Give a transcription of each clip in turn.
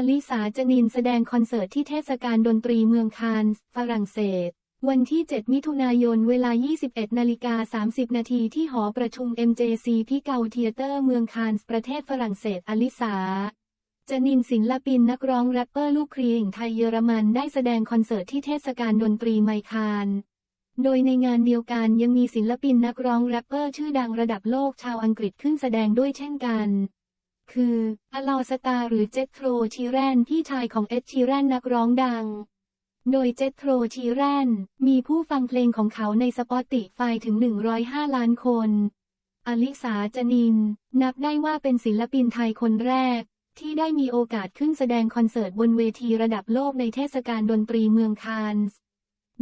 อลิสาจนินแสดงคอนเสิร์ตที่เทศกาลดนตรีเมืองคานส์ฝรั่งเศส วันที่ 7 มิถุนายน เวลา 21 นาฬิกา 30 นาทีที่หอประชุม MJC พิเกาเทียเตอร์เมืองคานส์ประเทศฝรั่งเศสอลิสาจนินศิลปินนักร้องแรปเปอร์ลูกครีงไทยเยอรมันได้แสดงคอนเสิร์ตที่เทศกาลดนตรีไมคาน โดยในงานเดียวกันยังมีศิลปินนักร้องแรปเปอร์ชื่อดังระดับโลกชาวอังกฤษขึ้นแสดงด้วยเช่นกัน คืออลอสตาหรือเจทโรชีแรนพี่ชายของเอ็ดชีแรนนักร้องดัง โดยเจทโรชีแรนมีผู้ฟังเพลงของเขาในสปอติไฟถึง 105 ล้านคน อลิสาจนิน นับได้ว่าเป็นศิลปินไทยคนแรก ที่ได้มีโอกาสขึ้นแสดงคอนเสิร์ตบนเวทีระดับโลกในเทศกาลดนตรีเมืองคานส์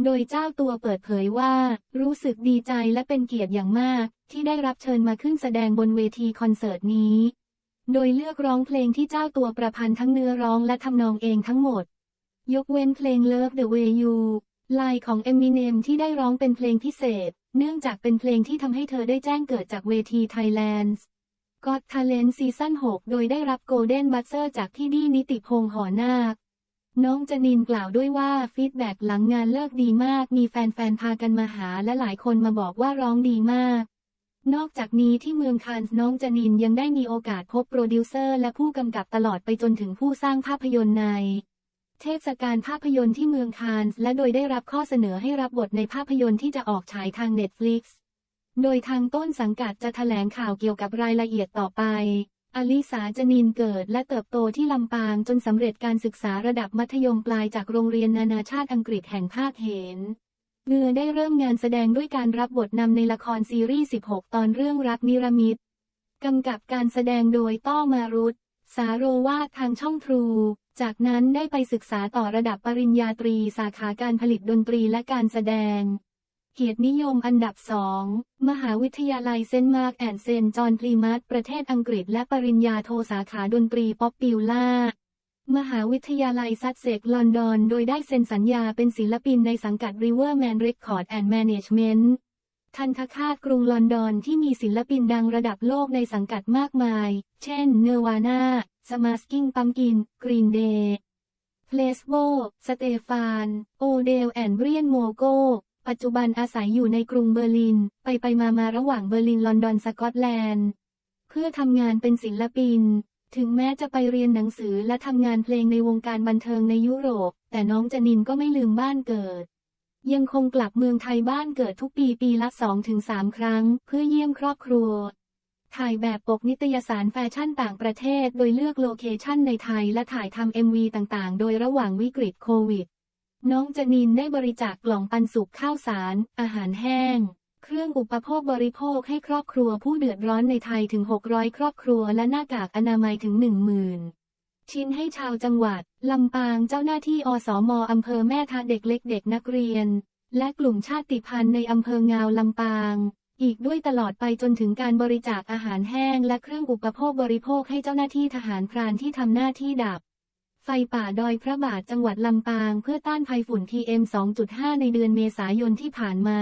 โดยเจ้าตัวเปิดเผยว่า รู้สึกดีใจและเป็นเกียรติอย่างมาก ที่ได้รับเชิญมาขึ้นแสดงบนเวทีคอนเสิร์ตนี้ โดยเลือกร้องเพลงที่เจ้าตัวประพันธ์ทั้งเนื้อร้องและทำนองเองทั้งหมด ยกเว้นเพลง Love the Way You ลายของ Eminem ที่ได้ร้องเป็นเพลงพิเศษ เนื่องจากเป็นเพลงที่ทำให้เธอได้แจ้งเกิดจากเวที Thailand Got Talent ซีซั่น6 โดยได้รับ Golden Buzzer จากพี่ดีนิติพงษ์หอนาค น้องจนินกล่าวด้วยว่าฟีดแบ็กหลังงานเลิกดีมาก มีแฟนๆพากันมาหาและหลายคนมาบอกว่าร้องดีมาก นอกจากนี้ที่เมืองคานส์น้องจนินยังได้มีโอกาสพบโปรดิวเซอร์และผู้กำกับตลอดไปจนถึงผู้สร้างภาพยนตร์ใน เทศกาลภาพยนตร์ที่เมืองคานส์และโดยได้รับข้อเสนอให้รับบทในภาพยนตร์ที่จะออกฉายทาง Netflix โดยทางต้นสังกัดจะแถลงข่าวเกี่ยวกับรายละเอียดต่อไป อลิสาจนินเกิดและเติบโตที่ลำปางจนสำเร็จการศึกษาระดับมัธยมปลายจากโรงเรียนนานาชาติอังกฤษแห่งภาคเหน เงือได้เริ่มงานแสดงด้วยการรับบทนำในละครซีรีส์ 16 ตอนเรื่องรักนิรมิตกำกับการแสดงโดยต้อมารุตสาโรวาททางช่องทรู จากนั้นได้ไปศึกษาต่อระดับปริญญาตรีสาขาการผลิตดนตรีและการแสดง เกียรตินิยมอันดับสองมหาวิทยาลัยเซนต์มาร์กแอนด์เซนต์จอห์นพลีมัตประเทศอังกฤษและปริญญาโทสาขาดนตรีป๊อปปิวล่า มหาวิทยาลัยซัสเซกลอนดอน โดยได้เซ็นสัญญาเป็นศิลปินในสังกัด Riverman Record and Management ทันทคาตกรุงลอนดอนที่มีศิลปินดังระดับโลกในสังกัดมากมาย เช่น เนวาน่า สมาสกิ้งปัมกิน กรีนเดย์เพลสโบ สเตฟาน โอเดลแอนเบรียนโมโก ปัจจุบันอาศัยอยู่ในกรุงเบอร์ลิน ไปไปมามาระหว่างเบอร์ลินลอนดอนสกอตแลนด์ เพื่อทำงานเป็นศิลปิน ถึงแม้จะไปเรียนหนังสือและทำงานเพลงในวงการบันเทิงในยุโรป แต่น้องจนินก็ไม่ลืมบ้านเกิด ยังคงกลับเมืองไทยบ้านเกิดทุกปีปีละ 2-3 ครั้ง เพื่อเยี่ยมครอบครัว ถ่ายแบบปกนิตยสารแฟชั่นต่างประเทศ โดยเลือกโลเคชั่นในไทยและถ่ายทำ MV ต่างๆ โดยระหว่างวิกฤตโควิด น้องจนินได้บริจาคกล่องปันสุกข้าวสาร อาหารแห้ง เครื่องอุปโภคบริโภคให้ครอบครัวผู้เดือดร้อนในไทยถึง 600 ครอบครัวและหน้ากากอนามัยถึง 10,000 ชิ้นให้ชาวจังหวัด ลำปางเจ้าหน้าที่อสมอำเภอแม่ทาเด็กเล็กเด็กนักเรียน และกลุ่มชาติพันธุ์ในอำเภองาวลำปาง อีกด้วยตลอดไปจนถึงการบริจาคอาหารแห้ง และเครื่องอุปโภคบริโภคให้เจ้าหน้าที่ทหารพรานที่ทำหน้าที่ดับไฟป่าดอยพระบาทจังหวัดลำปาง เพื่อต้านภัยฝุ่น PM 2.5 ในเดือนเมษายนที่ผ่านมา